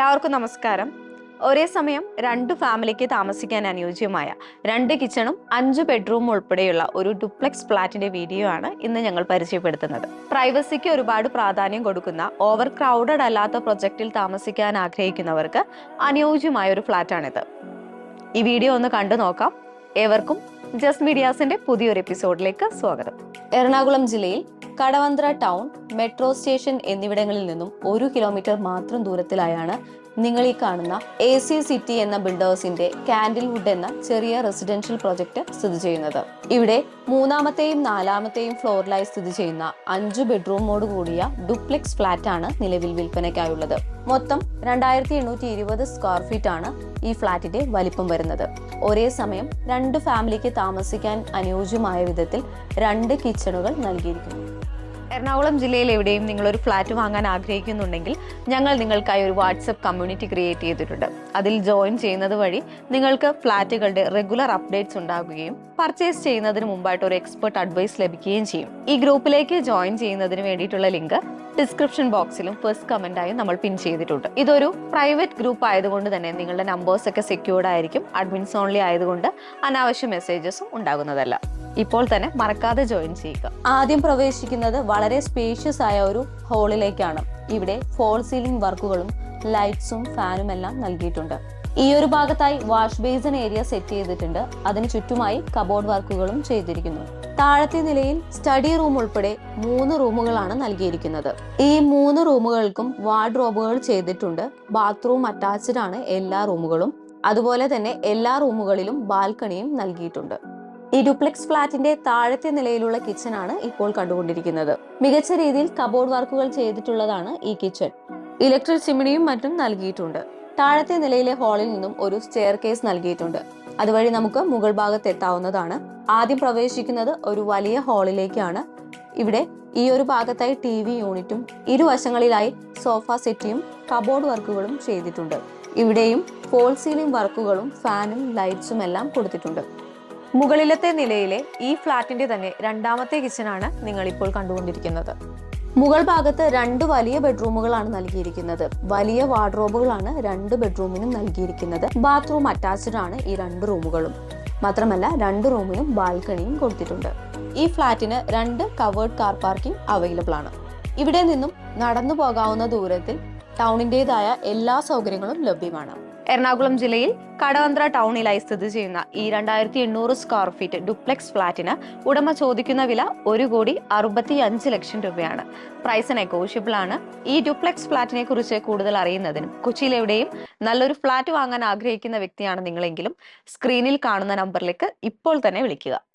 എല്ലാവർക്കും നമസ്കാരം. ഒരേ സമയം രണ്ട് ഫാമിലിക്ക് താമസിക്കാൻ അനുയോജ്യമായ രണ്ട് കിച്ചണും അഞ്ച് ബെഡ്റൂം ഉൾപ്പെടെയുള്ള ഒരു ഡുപ്ലെക്സ് ഫ്ലാറ്റിന്റെ വീഡിയോ ആണ് ഇന്ന് ഞങ്ങൾ പരിചയപ്പെടുത്തുന്നത്. പ്രൈവസിക്ക് ഒരുപാട് പ്രാധാന്യം കൊടുക്കുന്ന ഓവർ ക്രൗഡഡ് അല്ലാത്ത പ്രൊജക്റ്റിൽ താമസിക്കാൻ ആഗ്രഹിക്കുന്നവർക്ക് അനുയോജ്യമായ ഒരു ഫ്ലാറ്റാണിത് ഈ വീഡിയോ ഒന്ന് കണ്ടു നോക്കാം. ഏവർക്കും ജസ്റ്റ് മീഡിയാസിന്റെ പുതിയൊരു എപ്പിസോഡിലേക്ക് സ്വാഗതം. എറണാകുളം ജില്ലയിൽ കടവന്ത്ര ടൗൺ മെട്രോ സ്റ്റേഷൻ എന്നിവിടങ്ങളിൽ നിന്നും ഒരു കിലോമീറ്റർ മാത്രം ദൂരത്തിലായാണ് നിങ്ങൾ ഈ കാണുന്ന എ സി സിറ്റി എന്ന ബിൽഡേഴ്സിന്റെ കാൻഡിൽവുഡ് എന്ന ചെറിയ റെസിഡൻഷ്യൽ പ്രൊജക്ട് സ്ഥിതി ചെയ്യുന്നത്. ഇവിടെ മൂന്നാമത്തെയും നാലാമത്തെയും ഫ്ലോറിലായി സ്ഥിതി ചെയ്യുന്ന അഞ്ച് ബെഡ്റൂമോട് കൂടിയ ഡുപ്ലെക്സ് ഫ്ലാറ്റ് ആണ് നിലവിൽ വിൽപ്പനയ്ക്കായുള്ളത്. മൊത്തം രണ്ടായിരത്തി എണ്ണൂറ്റി ഇരുപത് സ്ക്വയർ ഫീറ്റ് ആണ് ഈ ഫ്ളാറ്റിന്റെ വലിപ്പം വരുന്നത്. ഒരേ സമയം രണ്ട് ഫാമിലിക്ക് താമസിക്കാൻ അനുയോജ്യമായ വിധത്തിൽ രണ്ട് കിച്ചണുകൾ നൽകിയിരിക്കുന്നു. എറണാകുളം ജില്ലയിൽ എവിടെയും നിങ്ങളൊരു ഫ്ലാറ്റ് വാങ്ങാൻ ആഗ്രഹിക്കുന്നുണ്ടെങ്കിൽ ഞങ്ങൾ നിങ്ങൾക്കായി ഒരു വാട്സപ്പ് കമ്മ്യൂണിറ്റി ക്രിയേറ്റ് ചെയ്തിട്ടുണ്ട്. അതിൽ ജോയിൻ ചെയ്യുന്നത് വഴി നിങ്ങൾക്ക് ഫ്ലാറ്റുകളുടെ റെഗുലർ അപ്ഡേറ്റ്സ് ഉണ്ടാകുകയും പർച്ചേസ് ചെയ്യുന്നതിന് മുമ്പായിട്ട് ഒരു എക്സ്പെർട്ട് അഡ്വൈസ് ലഭിക്കുകയും ചെയ്യും. ഈ ഗ്രൂപ്പിലേക്ക് ജോയിൻ ചെയ്യുന്നതിന് വേണ്ടിയിട്ടുള്ള ലിങ്ക് ഡിസ്ക്രിപ്ഷൻ ബോക്സിലും ഫസ്റ്റ് കമന്റായും നമ്മൾ പിൻ ചെയ്തിട്ടുണ്ട്. ഇതൊരു പ്രൈവറ്റ് ഗ്രൂപ്പ് ആയതുകൊണ്ട് തന്നെ നിങ്ങളുടെ നമ്പേഴ്സ് ഒക്കെ സെക്യൂർഡ് ആയിരിക്കും. അഡ്മിൻസ് ഓൺലി ആയതുകൊണ്ട് അനാവശ്യ മെസ്സേജസും ഉണ്ടാകുന്നതല്ല. ഇപ്പോൾ തന്നെ മറക്കാതെ ജോയിൻ ചെയ്യുക. ആദ്യം പ്രവേശിക്കുന്നത് വളരെ സ്പേഷ്യസ് ആയ ഒരു ഹാളിലേക്കാണ് ഇവിടെ ഫോൾ സീലിംഗ് വർക്കുകളും ലൈറ്റ്സും ഫാനും എല്ലാം നൽകിയിട്ടുണ്ട്. ഈ ഒരു ഭാഗത്തായി വാഷ് ബേസിൻ ഏരിയ സെറ്റ് ചെയ്തിട്ടുണ്ട്. അതിന് ചുറ്റുമായി കബോർഡ് വർക്കുകളും ചെയ്തിരിക്കുന്നു. താഴത്തെ നിലയിൽ സ്റ്റഡി റൂം ഉൾപ്പെടെ മൂന്ന് റൂമുകളാണ് നൽകിയിരിക്കുന്നത്. ഈ മൂന്ന് റൂമുകൾക്കും വാർഡ്രോബുകൾ ചെയ്തിട്ടുണ്ട്. ബാത്റൂം അറ്റാച്ച്ഡ് ആണ് എല്ലാ റൂമുകളും. അതുപോലെ തന്നെ എല്ലാ റൂമുകളിലും ബാൽക്കണിയും നൽകിയിട്ടുണ്ട്. ഈ ഡ്യൂപ്ലെക്സ് ഫ്ളാറ്റിന്റെ താഴത്തെ നിലയിലുള്ള കിച്ചൺ ആണ് ഇപ്പോൾ കണ്ടുകൊണ്ടിരിക്കുന്നത്. മികച്ച രീതിയിൽ കബോർഡ് വർക്കുകൾ ചെയ്തിട്ടുള്ളതാണ് ഈ കിച്ചൺ. ഇലക്ട്രിക് ചിമ്മിണിയും മറ്റും നൽകിയിട്ടുണ്ട്. താഴത്തെ നിലയിലെ ഹാളിൽ നിന്നും ഒരു സ്റ്റെയർ കേസ് നൽകിയിട്ടുണ്ട്. അതുവഴി നമുക്ക് മുകൾ ഭാഗത്ത് എത്താവുന്നതാണ്. ആദ്യം പ്രവേശിക്കുന്നത് ഒരു വലിയ ഹാളിലേക്കാണ്. ഇവിടെ ഈ ഒരു ഭാഗത്തായി ടി വി യൂണിറ്റും ഇരുവശങ്ങളിലായി സോഫ സെറ്റിയും കബോർഡ് വർക്കുകളും ചെയ്തിട്ടുണ്ട്. ഇവിടെയും ഫോൾ സീലിംഗ് വർക്കുകളും ഫാനും ലൈറ്റ്സും എല്ലാം കൊടുത്തിട്ടുണ്ട്. മുകളിലത്തെ നിലയിലെ ഈ ഫ്ളാറ്റിന്റെ തന്നെ രണ്ടാമത്തെ കിച്ചനാണ് നിങ്ങൾ ഇപ്പോൾ കണ്ടുകൊണ്ടിരിക്കുന്നത്. മുകൾ ഭാഗത്ത് രണ്ട് വലിയ ബെഡ്റൂമുകളാണ് നൽകിയിരിക്കുന്നത്. വലിയ വാർഡ്രോബുകളാണ് രണ്ട് ബെഡ്റൂമിനും നൽകിയിരിക്കുന്നത്. ബാത്റൂം അറ്റാച്ച്ഡ് ആണ് ഈ രണ്ട് റൂമുകളും. മാത്രമല്ല രണ്ട് റൂമിനും ബാൽക്കണിയും കൊടുത്തിട്ടുണ്ട്. ഈ ഫ്ളാറ്റിന് രണ്ട് കവേർഡ് കാർ പാർക്കിംഗ് അവൈലബിൾ ആണ്. ഇവിടെ നിന്നും നടന്നു പോകാവുന്ന ദൂരത്തിൽ ടൗണിന്റെതായ എല്ലാ സൗകര്യങ്ങളും ലഭ്യമാണ്. എറണാകുളം ജില്ലയിൽ കടവന്ത്ര ടൗണിലായി സ്ഥിതി ചെയ്യുന്ന ഈ രണ്ടായിരത്തി എണ്ണൂറ് സ്ക്വയർ ഫീറ്റ് ഡുപ്ലെക്സ് ഫ്ലാറ്റിന് ഉടമ ചോദിക്കുന്ന വില ഒരു കോടി അറുപത്തി അഞ്ച് ലക്ഷം രൂപയാണ്. പ്രൈസ് നെഗോഷ്യബിൾ ആണ്. ഈ ഡുപ്ലെക്സ് ഫ്ളാറ്റിനെ കുറിച്ച് കൂടുതൽ അറിയുന്നതിനും കൊച്ചിയിൽ എവിടെയും നല്ലൊരു ഫ്ളാറ്റ് വാങ്ങാൻ ആഗ്രഹിക്കുന്ന വ്യക്തിയാണ് നിങ്ങളെങ്കിലും. സ്ക്രീനിൽ കാണുന്ന നമ്പറിലേക്ക് ഇപ്പോൾ തന്നെ വിളിക്കുക.